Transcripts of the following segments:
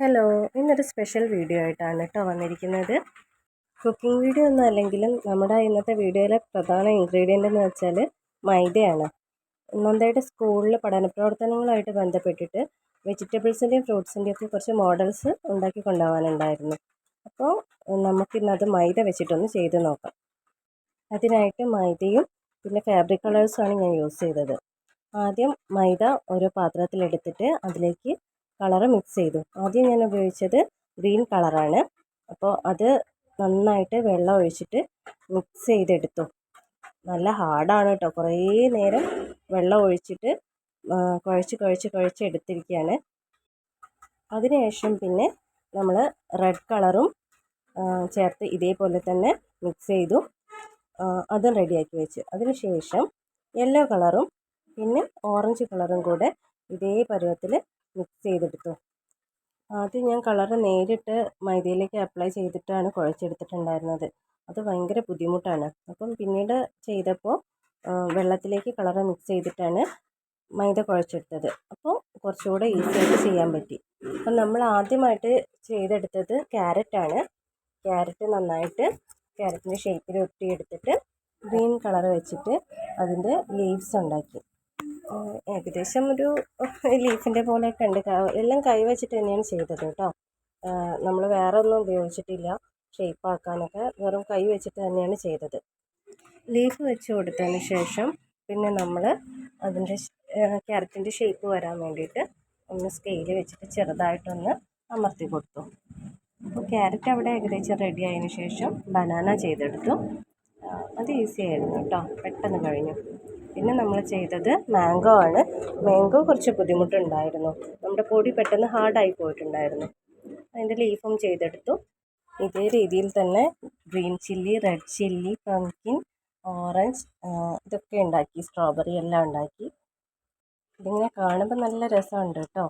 Hello ഇന്നൊരു special video ആയിട്ടാണ് കേട്ടോ വന്നിരിക്കുന്നത്. കുക്കിംഗ് വീഡിയോ ഒന്നും അല്ലെങ്കിലും നമ്മുടെ ഇന്നത്തെ വീഡിയോയിലെ പ്രധാന ഇൻഗ്രീഡിയന്റ് എന്ന് വെച്ചാൽ മൈദയാണ്. നന്ദയുടെ സ്കൂളിൽ പഠന പ്രവർത്തനങ്ങളുമായിട്ട് ബന്ധപ്പെട്ടിട്ട് വെജിറ്റബിൾസിന്റെയും ഫ്രൂട്ട്സിന്റെയും ഒക്കെ കുറച്ച് മോഡൽസ് ഉണ്ടാക്കി കൊണ്ടുപോകാനുണ്ടായിരുന്നു. അപ്പോൾ നമുക്കിന്നത് മൈദ വെച്ചിട്ടൊന്ന് ചെയ്ത് നോക്കാം. അതിനായിട്ട് മൈദയും പിന്നെ ഫാബ്രിക് കളേഴ്സുമാണ് ഞാൻ യൂസ് ചെയ്തത്. ആദ്യം മൈദ ഓരോ പാത്രത്തിലെടുത്തിട്ട് അതിലേക്ക് കളറ് മിക്സ് ചെയ്തു. ആദ്യം ഞാൻ ഉപയോഗിച്ചത് ഗ്രീൻ കളറാണ്. അപ്പോൾ അത് നന്നായിട്ട് വെള്ളം ഒഴിച്ചിട്ട് മിക്സ് ചെയ്തെടുത്തു. നല്ല ഹാർഡാണ് കേട്ടോ കുറേ നേരം വെള്ളം ഒഴിച്ചിട്ട് കുഴച്ച് കുഴച്ച് കുഴച്ച് എടുത്തിരിക്കുകയാണ് അതിനുശേഷം പിന്നെ നമ്മൾ റെഡ് കളറും ചേർത്ത് ഇതേപോലെ തന്നെ മിക്സ് ചെയ്തു. അതും റെഡിയാക്കി വെച്ചു. അതിനുശേഷം യെല്ലോ കളറും പിന്നെ ഓറഞ്ച് കളറും കൂടെ ഇതേ പരുവത്തിൽ മിക്സ് ചെയ്തെടുത്തു. ആദ്യം ഞാൻ കളർ നേരിട്ട് മൈദയിലേക്ക് അപ്ലൈ ചെയ്തിട്ടാണ് കുഴച്ചെടുത്തിട്ടുണ്ടായിരുന്നത്. അത് ഭയങ്കര ബുദ്ധിമുട്ടാണ്. അപ്പം പിന്നീട് ചെയ്തപ്പോൾ വെള്ളത്തിലേക്ക് കളർ മിക്സ് ചെയ്തിട്ടാണ് മൈദ കുഴച്ചെടുത്തത്. അപ്പോൾ കുറച്ചുകൂടെ ഈസിയായിട്ട് ചെയ്യാൻ പറ്റി. അപ്പം നമ്മൾ ആദ്യമായിട്ട് ചെയ്തെടുത്തത് ക്യാരറ്റാണ്. ക്യാരറ്റ് നന്നായിട്ട് ക്യാരറ്റിന്റെ ഷേപ്പിൽ ഒട്ടിയെടുത്തിട്ട് ഗ്രീൻ കളർ വെച്ചിട്ട് അതിന്റെ ലീവ്സ് ഉണ്ടാക്കി. ഏകദേശം ഒരു ലീഫിന്റെ പോലെയൊക്കെ ഉണ്ട്. എല്ലാം കൈ വെച്ചിട്ട് തന്നെയാണ് ചെയ്തത് കേട്ടോ. നമ്മൾ വേറെ ഒന്നും ഉപയോഗിച്ചിട്ടില്ല. ഷേപ്പ് ആക്കാനൊക്കെ വെറും കൈ വെച്ചിട്ട് തന്നെയാണ് ചെയ്തത്. ലീഫ് വെച്ച് കൊടുത്തതിന് ശേഷം പിന്നെ നമ്മൾ അതിന്റെ ക്യാരറ്റിന്റെ ഷേപ്പ് വരാൻ വേണ്ടിയിട്ട് ഒന്ന് സ്കെയിൽ വെച്ചിട്ട് ചെറുതായിട്ടൊന്ന് അമർത്തി കൊടുത്തു. അപ്പോൾ ക്യാരറ്റ് അവിടെ ഏകദേശം റെഡി ആയതിന് ശേഷം ബനാന ചെയ്തെടുത്തു. അത് ഈസി ആയിരുന്നു കേട്ടോ. പെട്ടെന്ന് കഴിഞ്ഞു. പിന്നെ നമ്മൾ ചെയ്തത് മാംഗോ ആണ്. മാംഗോ കുറച്ച് ബുദ്ധിമുട്ടുണ്ടായിരുന്നു. നമ്മുടെ പൊടി പെട്ടെന്ന് ഹാർഡായി പോയിട്ടുണ്ടായിരുന്നു. അതിന്റെ ലീഫും ചെയ്തെടുത്തു. ഇതേ രീതിയിൽ തന്നെ green chilli red chilli pumpkin orange ഇതൊക്കെ ഉണ്ടാക്കി. സ്ട്രോബെറി എല്ലാം ഉണ്ടാക്കി. ഇതിങ്ങനെ കാണുമ്പോൾ നല്ല രസമുണ്ട് കേട്ടോ.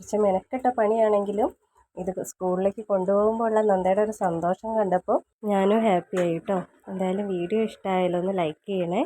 കുറച്ച് മെനക്കെട്ട പണിയാണെങ്കിലും ഇത് സ്കൂളിലേക്ക് കൊണ്ടുപോകുമ്പോൾ ഉള്ള നന്ദയുടെ ഒരു സന്തോഷം കണ്ടപ്പോൾ ഞാനും ഹാപ്പി ആയി കേട്ടോ. എന്തായാലും വീഡിയോ ഇഷ്ടമായാലോ ഒന്ന് ലൈക്ക് ചെയ്യണേ.